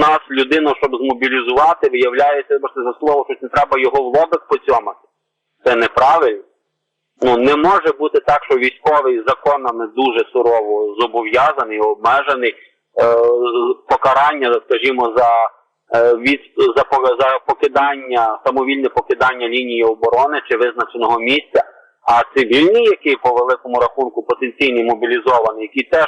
нас людину, щоб змобілізувати, виявляється, вибачте за слово, що не треба його в лобик поцьомати. Це неправильно. Ну не може бути так, що військовий законами дуже сурово зобов'язаний, обмежений е, покарання, скажімо, за е, від за, за покидання, самовільне покидання лінії оборони чи визначеного місця. А цивільні, які по великому рахунку потенційні мобілізовані, які теж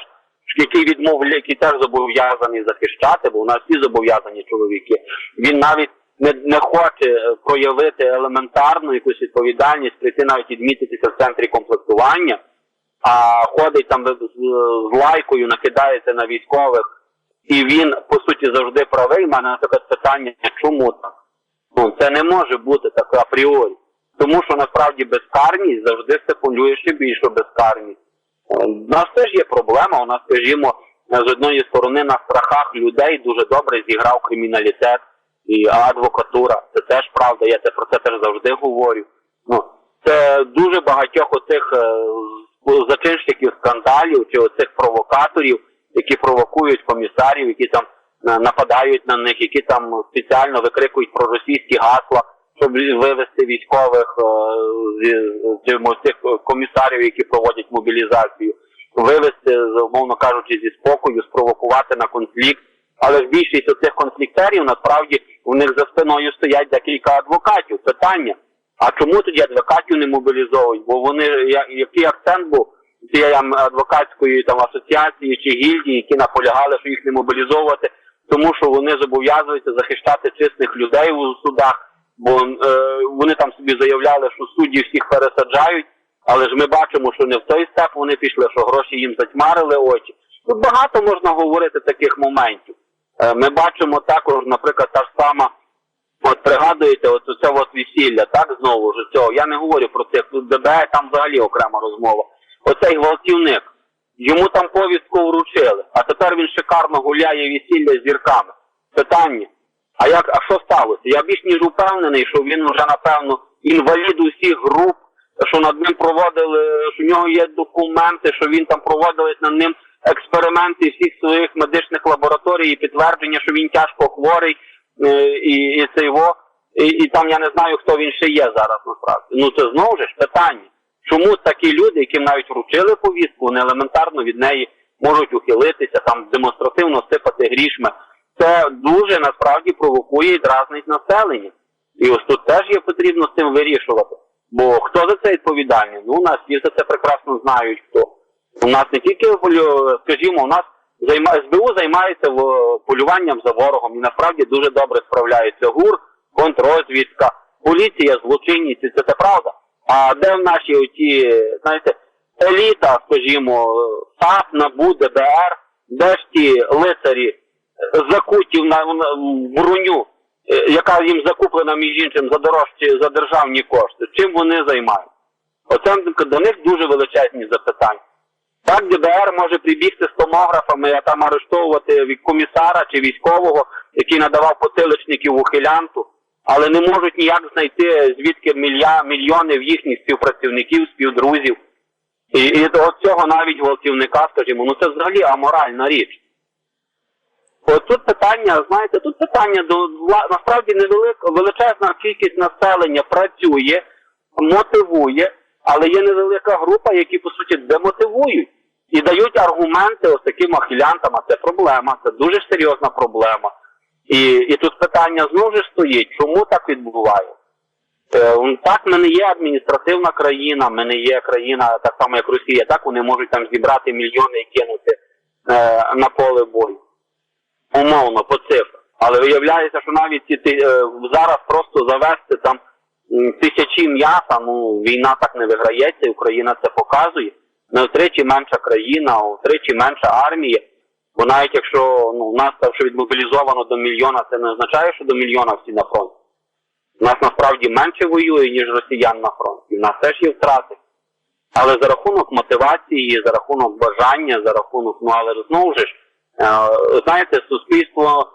який відмовляє, який теж зобов'язаний захищати, бо у нас всі зобов'язані чоловіки. Він навіть не, не хоче е, проявити елементарну якусь відповідальність, прийти навіть відмітитися в центрі комплектування, а ходить там з, з лайкою, накидається на військових, і він по суті завжди правий. У мене таке питання, чому так? Ну це не може бути так апріорі. Тому що насправді безкарність завжди стимулює ще більшу безкарність. У нас теж є проблема. У нас, скажімо, з одної сторони на страхах людей дуже добре зіграв криміналітет і адвокатура. Це теж правда. Я це про це теж завжди говорю. Ну це дуже багатьох оцих е, зачинщиків скандалів чи оцих провокаторів, які провокують комісарів, які там е, нападають на них, які там спеціально викрикують проросійські гасла, вивести військових е, з цих комісарів, які проводять мобілізацію, вивести, умовно кажучи, зі спокою, спровокувати на конфлікт. Але ж більшість оцих конфліктерів насправді у них за спиною стоять декілька адвокатів. Питання. А чому тоді адвокатів не мобілізовують? Бо вони який акцент був цієї адвокатської там асоціації чи гільдії, які наполягали, що їх не мобілізовувати, тому що вони зобов'язуються захищати чесних людей у судах, бо е, вони там собі заявляли, що судді всіх пересаджають, але ж ми бачимо, що не в той степ вони пішли, що гроші їм затьмарили очі. Тут багато можна говорити таких моментів. Е, Ми бачимо також, наприклад, та ж сама, от пригадуєте, от це от весілля, так знову ж цього. Я не говорю про це, тут ДБР, там взагалі окрема розмова. Оцей гвалтівник, йому там повістку вручили, а тепер він шикарно гуляє весілля зірками. Питання. А як, а що сталося? Я більш ніж упевнений, що він вже напевно інвалід усіх груп, що над ним проводили, що в нього є документи, що він там проводились над ним експерименти всіх своїх медичних лабораторій і підтвердження, що він тяжко хворий е, і, і це його. І, і там я не знаю, хто він ще є зараз насправді. Ну це знову ж питання. Чому такі люди, яким навіть вручили повістку, вони елементарно від неї можуть ухилитися, там демонстративно сипати грішми. Це дуже насправді провокує і дразнить населення. І ось тут теж є потрібно з цим вирішувати. Бо хто за це відповідальний? Ну, у нас всі за це прекрасно знають хто. У нас не тільки скажімо, у нас займа СБУ займається в- полюванням за ворогом і насправді дуже добре справляється ГУР, контррозвідка, поліція, злочинність, це, це правда. А де в наші оті, знаєте, еліта, скажімо, САП, НАБУ, ДБР, де ж ті лицарі е, закуті в на- броню, е, яка їм закуплена між іншим за дорожчі за державні кошти. Чим вони займаються? Оце до них дуже величезні запитання. Так ДБР може прибігти з томографами, а там арештовувати від комісара чи військового, який надавав потиличників ухилянту, але не можуть ніяк знайти звідки мілья, мільйони в їхніх співпрацівників, співдрузів. І, і до цього навіть гвалтівника, скажімо, ну це взагалі аморальна річ. Тут питання, знаєте, тут питання до насправді невелика величезна кількість населення працює, мотивує, але є невелика група, які по суті демотивують і дають аргументи ось таким ахілянтам, а це проблема, це дуже серйозна проблема. І, і тут питання знову ж стоїть, чому так відбувається? Е, Так, ми не є адміністративна країна, ми не є країна так само, як Росія. Так вони можуть там зібрати мільйони і кинути е, на поле бою. Умовно, по цифрах. Але виявляється, що навіть ти- е, зараз просто завести там тисячі м'яса, ну війна так не виграється, Україна це показує. Не втричі менша країна, втричі менша армія. Бо навіть якщо ну, нас там що відмобілізовано до мільйона, це не означає, що до мільйона всі на фронті. У нас насправді менше воює, ніж росіян на фронті. У нас теж є втрати. Але за рахунок мотивації, за рахунок бажання, за рахунок, ну але знову ж, е, знаєте, суспільство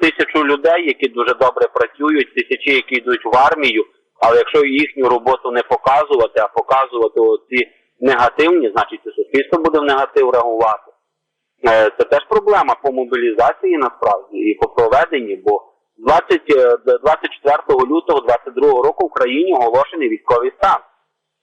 тисячу людей, які дуже добре працюють, тисячі, які йдуть в армію, але якщо їхню роботу не показувати, а показувати оці негативні, значить і суспільство буде в негатив реагувати. Е, Це теж проблема по мобілізації насправді і по проведенні, бо 20, е, 24 лютого 22 року в Україні оголошений військовий стан.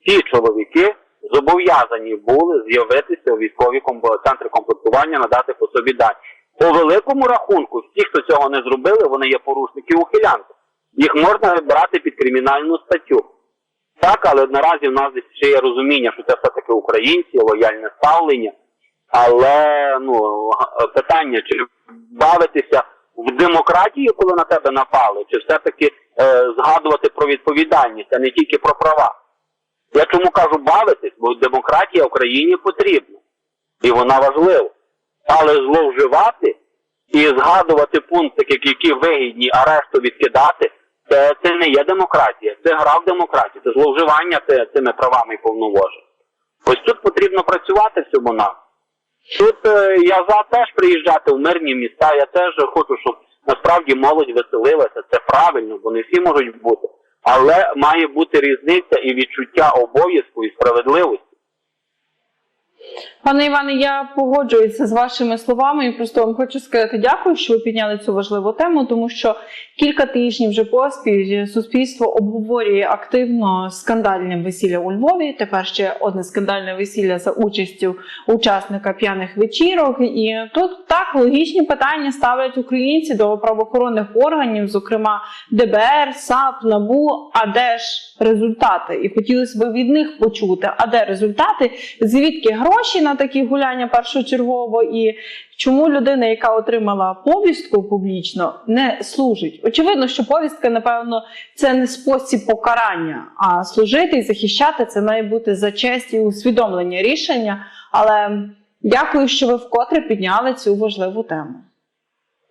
Ці чоловіки зобов'язані були з'явитися у військові центри комплектування, надати по собі дані. По великому рахунку, всі, хто цього не зробили, вони є порушники ухилянки. Їх можна брати під кримінальну статтю. Так, але наразі в нас ще є розуміння, що це все-таки українці, лояльне ставлення. Але ну питання, чи бавитися в демократію, коли на тебе напали, чи все-таки е, згадувати про відповідальність, а не тільки про права. Я чому кажу бавитись, бо демократія Україні потрібна. І вона важлива. Але зловживати і згадувати пункти, які- вигідні, а решту відкидати, це, це не є демократія. Це гра в демократію, це зловживання це- цими правами і повноваженнями. Ось тут потрібно працювати всьому нам. Тут е, я за теж приїжджати в мирні міста. Я теж хочу, щоб насправді молодь веселилася. Це правильно, бо не всі можуть бути. Але має бути різниця і відчуття обов'язку і справедливості. Пане Іване, я погоджуюся з вашими словами і просто вам хочу сказати дякую, що ви підняли цю важливу тему, тому що кілька тижнів вже поспіль суспільство обговорює активно скандальне весілля у Львові. Тепер ще одне скандальне весілля за участю учасника п'яних вечірок. І тут так логічні питання ставлять українці до правоохоронних органів, зокрема ДБР, САП, НАБУ. А де ж результати? І хотілося б від них почути, а де результати, звідки гроші на такі гуляння першочергово, і чому людина, яка отримала повістку публічно, не служить? Очевидно, що повістка, напевно, це не спосіб покарання, а служити і захищати це має бути за честь і усвідомлення рішення. Але дякую, що ви вкотре підняли цю важливу тему.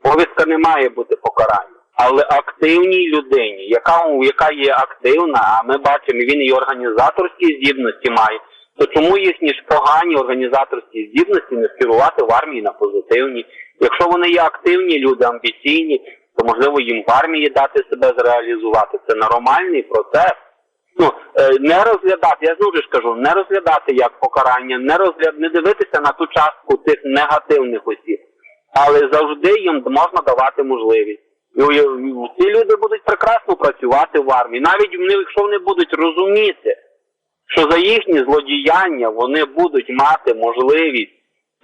Повістка не має бути покаранням. Але активній людині, яка, яка є активна, а ми бачимо, він і організаторські здібності має, то чому їхні ж погані організаторські здібності не скерувати в армії на позитивні? Якщо вони є активні люди, амбіційні, то можливо їм в армії дати себе зреалізувати. Це нормальний процес. Ну е, не розглядати, я знову ж кажу, не розглядати як покарання, не розгляд, не дивитися на ту частку цих негативних осіб, але завжди їм можна давати можливість. І ці люди будуть прекрасно працювати в армії, навіть якщо вони будуть розуміти, що за їхні злодіяння вони будуть мати можливість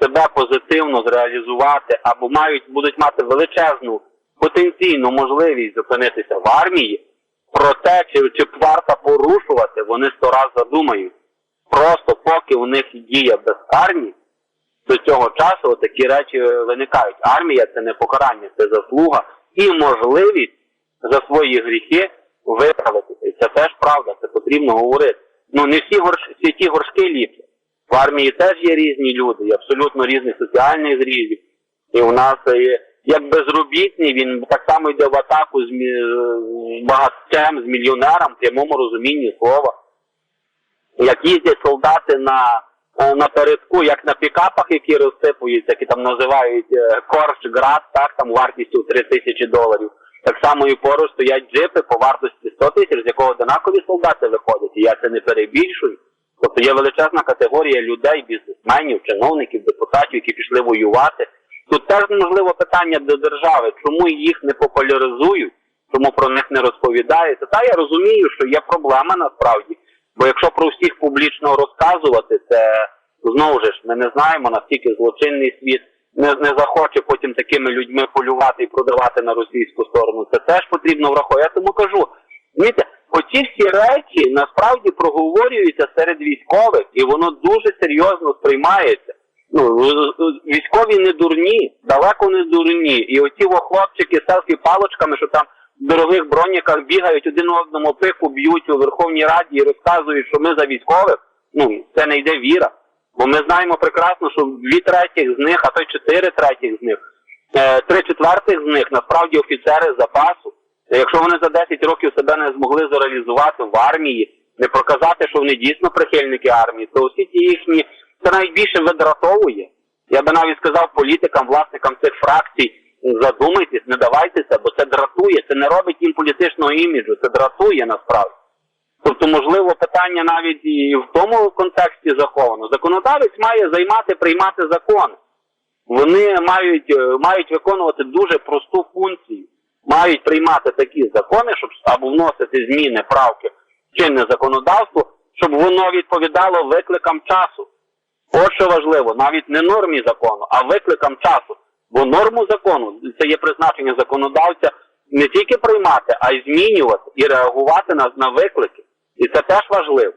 себе позитивно зреалізувати або мають будуть мати величезну потенційну можливість зупинитися в армії, про те, чи, чи варто порушувати, вони сто раз задумають. Просто поки у них діє безкарність, до цього часу такі речі виникають. Армія це не покарання, це заслуга і можливість за свої гріхи виправитися. І це теж правда, це потрібно говорити. Ну не всі горш... всі ті горшки ліпі. В армії теж є різні люди, і абсолютно різних соціальних зрізів. І у нас є як безробітний, він так само йде в атаку з з багатцем, з мільйонером, в прямому розумінні слова. Як їздять солдати на, е, на передку, як на пікапах, які розсипуються, які там називають е, Корж Град, так там вартістю 3 тисячі доларів. Так само і поруч стоять джипи по вартості 100 тисяч, з якого однакові солдати виходять. І я це не перебільшую. Тобто є величезна категорія людей, бізнесменів, чиновників, депутатів, які пішли воювати. Тут теж можливо питання до держави, чому їх не популяризують, чому про них не розповідається. Та я розумію, що є проблема насправді. Бо якщо про всіх публічно розказувати, це знову ж ми не знаємо наскільки злочинний світ не, не захоче потім такими людьми полювати і продавати на російську сторону. Це теж потрібно враховувати. Я тому кажу, знаєте, оці всі речі насправді проговорюються серед військових, і воно дуже серйозно сприймається. Ну військові не дурні, далеко не дурні. І оці во хлопчики селфі палочками, що там в дорогих броніках бігають один одному пику, б'ють у Верховній Раді і розказують, що ми за військових. Ну це не йде віра. Бо ми знаємо прекрасно, що дві третіх з них, а то й чотири третіх з них, е, три четвертих з них насправді офіцери запасу. Якщо вони за 10 років себе не змогли зреалізувати в армії, не показати, що вони дійсно прихильники армії, то усі ті їхні це навіть більше видратовує. Я би навіть сказав політикам, власникам цих фракцій, задумайтесь, не давайтеся, бо це дратує, це не робить їм політичного іміджу, це дратує насправді. Тобто, можливо, питання навіть і в тому контексті заховано. Законодавець має займати, приймати закони. Вони мають, е, мають виконувати дуже просту функцію. Мають приймати такі закони, щоб або вносити зміни, правки чинне законодавство, щоб воно відповідало викликам часу. От що важливо, навіть не нормі закону, а викликам часу. Бо норму закону це є призначення законодавця не тільки приймати, а й змінювати і реагувати на, на виклики. І це теж важливо.